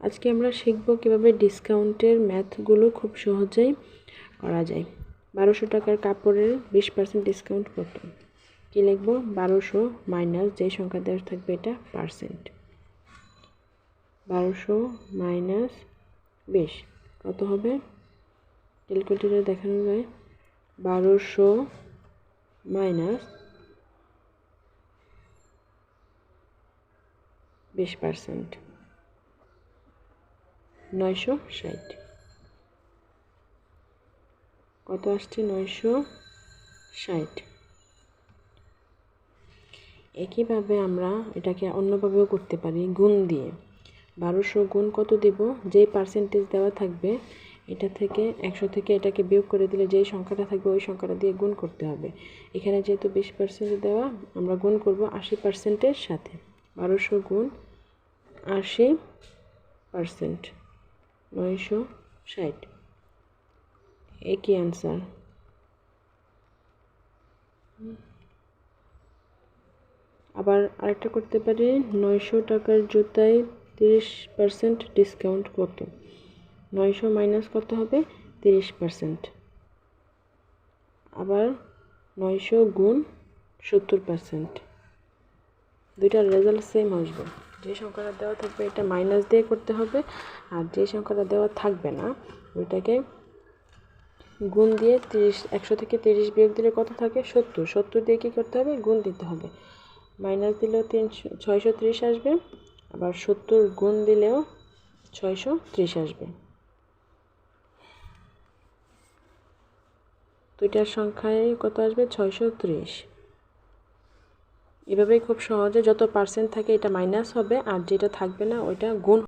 আজকে আমরা শিখব কীভাবে ডিসকাউন্টের ম্যাথগুলো খুব সহজেই করা যায়। বারোশো টাকার কাপড়ের বিশ পার্সেন্ট ডিসকাউন্ট কত? কী লিখব? বারোশো মাইনাস যে সংখ্যা দেওয়া থাকবে এটা পার্সেন্ট বারোশো মাইনাস বিশ, কত হবে? ক্যালকুলেটারে দেখানো যায়। বারোশো মাইনাস বিশ পার্সেন্ট নয়শো ষাট। কত আসছে? নয়শো ষাট। একইভাবে আমরা এটাকে অন্যভাবেও করতে পারি, গুণ দিয়ে। বারোশো গুণ কত দিব? যেই পার্সেন্টেজ দেওয়া থাকবে, এটা থেকে একশো থেকে এটাকে বিয়োগ করে দিলে যেই সংখ্যাটা থাকবে, ওই সংখ্যাটা দিয়ে গুণ করতে হবে। এখানে যেহেতু বিশ পার্সেন্ট দেওয়া, আমরা গুণ করব আশি পার্সেন্টের সাথে। বারোশো গুণ আশি পার্সেন্ট নয়শো ষাট। একই অ্যান্সার আবার আরেকটা করতে পারি, নয়শো টাকার জুতায় তিরিশ পার্সেন্ট ডিসকাউন্ট কত? নয়শো মাইনাস কত হবে? তিরিশ পার্সেন্ট আবার নয়শো গুণ সত্তর পার্সেন্ট দুইটার রেজাল্ট সেম আসবে। যে সংখ্যাটা দেওয়া থাকবে এটা মাইনাস দিয়ে করতে হবে, আর যে সংখ্যাটা দেওয়া থাকবে না, ওইটাকে গুণ দিয়ে তিরিশ, একশো থেকে তিরিশ বিয়োগ দিলে কত থাকে? সত্তর। সত্তর দিয়ে কী করতে হবে? গুণ দিতে হবে। মাইনাস দিলেও তিনশো, ছয়শো আসবে, আবার সত্তর গুণ দিলেও ছয়শো ত্রিশ আসবে। দুইটার সংখ্যায় কত আসবে? ছয়শো ত্রিশ। এভাবেই খুব সহজে যত পার্সেন্ট থাকে এটা মাইনাস হবে আর যেটা থাকবে না ওইটা গুণ